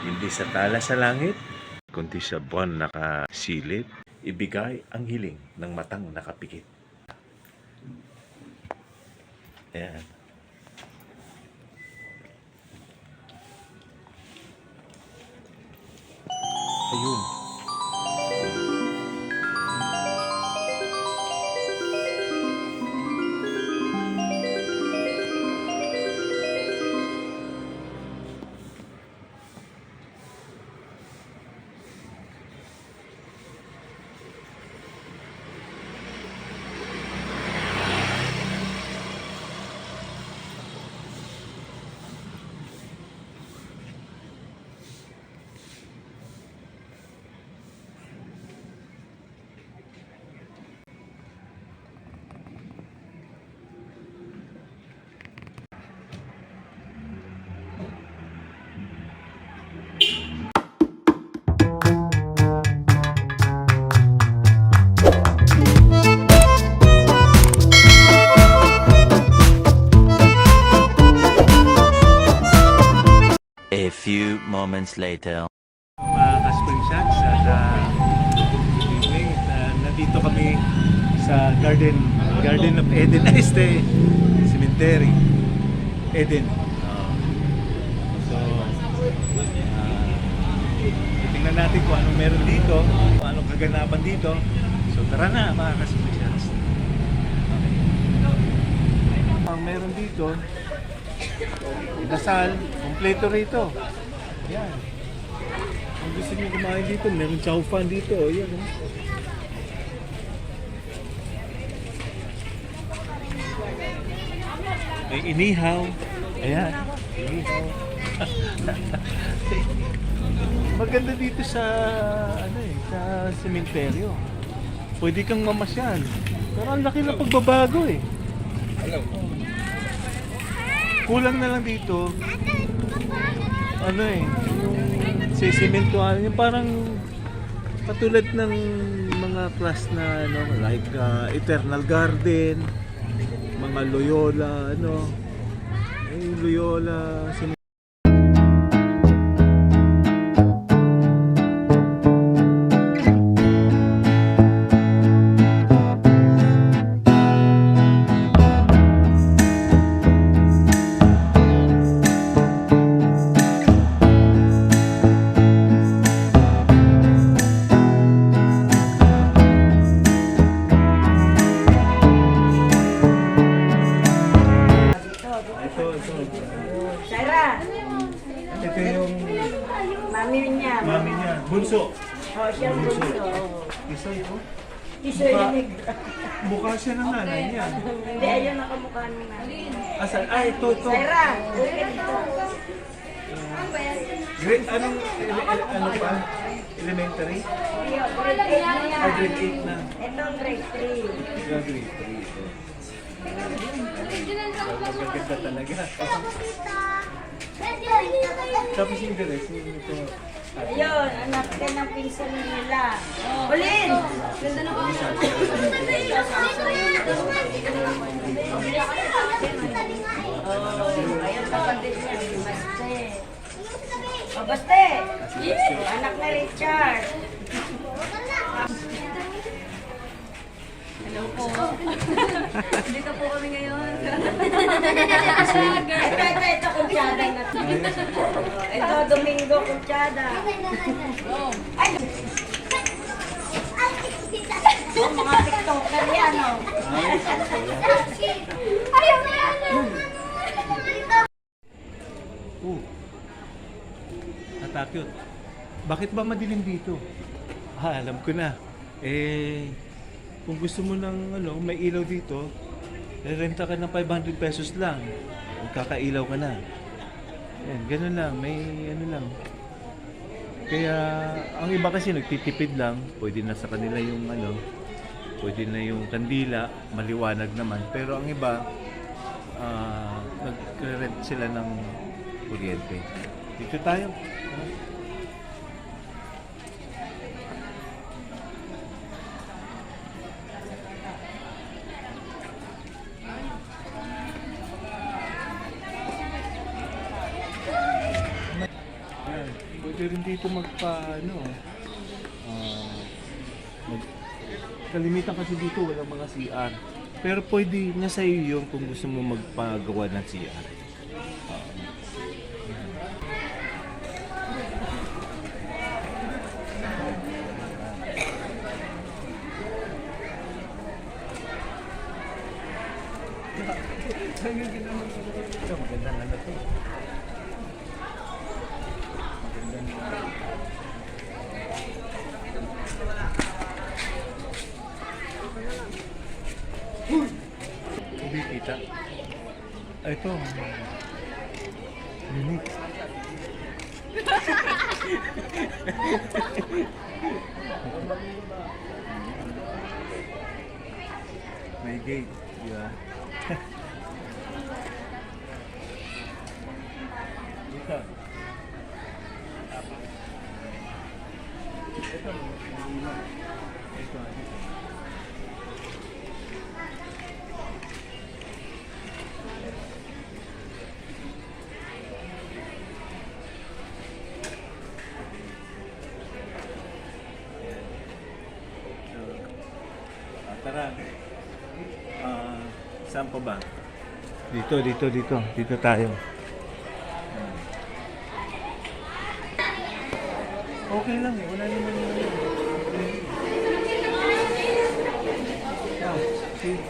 Hindi sa tala sa langit, kundi sa buwan nakasilip, ibigay ang hiling ng matang nakapikit. Ayan. Ayun. Moments later. mga ka-spring shots at uh, evening, uh, nandito kami sa Garden Garden of Eden. Este Cemetery Eden. So uh, tingnan natin kung anong meron dito kung anong kaganapan dito. So tara na mga ka-spring shots. Okay. ang meron dito dasal kompleto rito yan kung gusto niyo kumain dito, meron chow fan dito. O, yan. Oh. May inihaw. Ayan. Inihaw. Maganda dito sa ano eh, sa sementeryo. Pwede kang mamasyal. Pero ang laki ng pagbabago eh. Kulang na lang dito. Ano eh, yung sisimentuhan, yung parang katulad ng mga class na ano, like uh, Eternal Garden, mga Loyola, ano, eh, Loyola, mami niya. mami niya, bunso. Oh, siya ang bunso. Isa ito. Iso yung Mukha siya ng nanay niya. Hindi, ayun ang kamukha ng nanay. Asan? Ah, ito, ito. Sarah, uwi ka dito. Grade, anong, ano pa? Elementary? Ayun, grade 8 na yan. Ah, grade 8 na. Ito ang grade 3. Yeah, grade 3 ito. Magaganda talaga. Tapos yung dress, yung ito. Ayun, anak ka ng pinsan nila. Ulin! Ganda na kami. Oh, ayun kapatid niya, si Baste. Baste! Oh, anak na Richard. Hello po. Dito po kami ngayon. Ito, ito, ito, kutsada na to. Ito, Domingo, kutsada. Ay! Oh, mga tiktoker yan, oh. Ayaw na yan. Oh. Natakot. Bakit ba madilim dito? Ah, alam ko na. Eh, kung gusto mo ng ano, may ilaw dito, renta ka ng 500 pesos lang. Magkakailaw ka na. Yan, ganun lang. May ano lang. Kaya, ang iba kasi nagtitipid lang. Pwede na sa kanila yung ano, pwede na yung kandila, maliwanag naman. Pero ang iba, ah nagre-rent sila ng kuryente. Dito tayo. Pwede rin dito magpa, ano, ah, mag, kalimitan kasi dito walang mga CR. Pero pwede na sa iyo yung kung gusto mo magpagawa ng CR. Ah. Ito, magandang ano to. Magandang Hindi kita. Ito. Unique. May gate. Di ba? Dito. Ito. Ito. Ito. So, ah, tara. Ah, saan pa ba? Dito, dito, dito. Dito tayo. Okay lang eh. Wala naman yung... Ah, see?